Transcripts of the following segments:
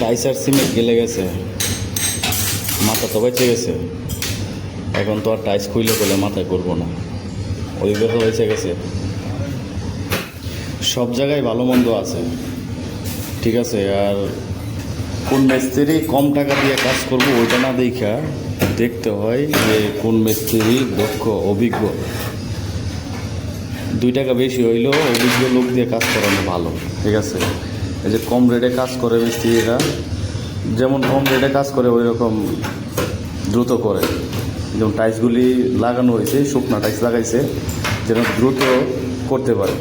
টাইসার cement গেলে গেছে। মাথা তো বেঁচে গেছে। এখন তো আর টাইস খুইলে বলে মাথায় করব না। ওই কথা বেঁচে গেছে। সব জায়গায় ভালো মন্দ আছে। ঠিক আছে, আর কোন মিস্ত্রি কম টাকা দিয়ে কাজ করব ওইটা না দেখা, দেখতে হয় যে কোন মিস্ত্রি দক্ষ, অভিজ্ঞ। দুই টাকা বেশি হইলেও অভিজ্ঞ লোক দিয়ে কাজ করানো ভালো। ঠিক আছে? এই যে কম রেটে কাজ করে মিস্ত্রিরা, যেমন কম রেটে কাজ করে ওই রকম দ্রুত করে। যেমন টাইলসগুলি লাগানো হয়েছে, শুকনা টাইলস লাগাইছে যেন দ্রুত করতে পারে।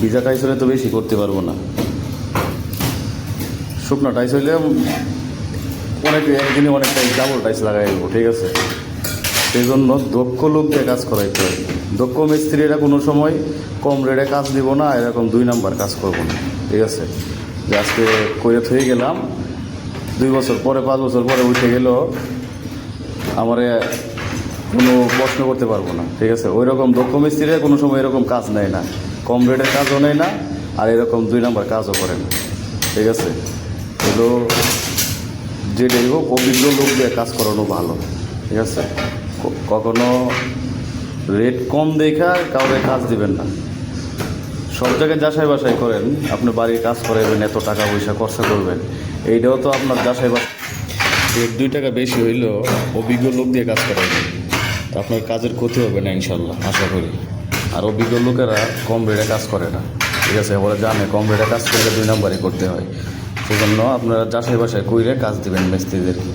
ভিজা টাইলস হলে তো বেশি করতে পারব না। শুকনা টাইলস হইলে অনেক, একদিনে অনেক টাইলস ডাবল টাইলস লাগাই দেবো, ঠিক আছে? সেই জন্য দক্ষ লোক দিয়ে কাজ করাইতে হয় দক্ষ মিস্ত্রিরা কোনো সময় কম রেটে কাজ দিব না, এরকম দুই নাম্বার কাজ করব না, ঠিক আছে? যে আজকে করে থয়ে গেলাম। দুই বছর পরে, পাঁচ বছর পরে উঠে গেল আমারে কোনো প্রশ্ন করতে পারব না, ঠিক আছে? ওই রকম দক্ষ মিস্ত্রিরা কোনো সময় এরকম কাজ নেয় না। কম রেটের কাজও নেয় না, আর এরকম দুই নাম্বার কাজও করে না, ঠিক আছে? এগুলো যেটাই হোক, অভিজ্ঞ লোক দিয়ে কাজ করানো ভালো, ঠিক আছে? কখনো রেট কম দেখা কাউরে কাজ দিবেন না। সব জায়গায় যাচাই বাসাই করেন, আপনি বাড়ির কাজ করাবেন এত টাকা পয়সা খরচা করবেন। এইটাও তো আপনার যাচাই বাছাই। রেট দুই টাকা বেশি হইলেও অভিজ্ঞ লোক দিয়ে কাজ করাবেন তো আপনার কাজের ক্ষতি হবে না ইনশাল্লাহ আশা করি। আর অভিজ্ঞ লোকেরা কম রেটে কাজ করে না। ঠিক আছে, ওরা জানে কম রেটে কাজ করলে দুই নম্বরই করতে হয়। সেজন্য আপনারা যাচাই বাছাই কইরে কাজ দিবেন মিস্ত্রিদেরকে।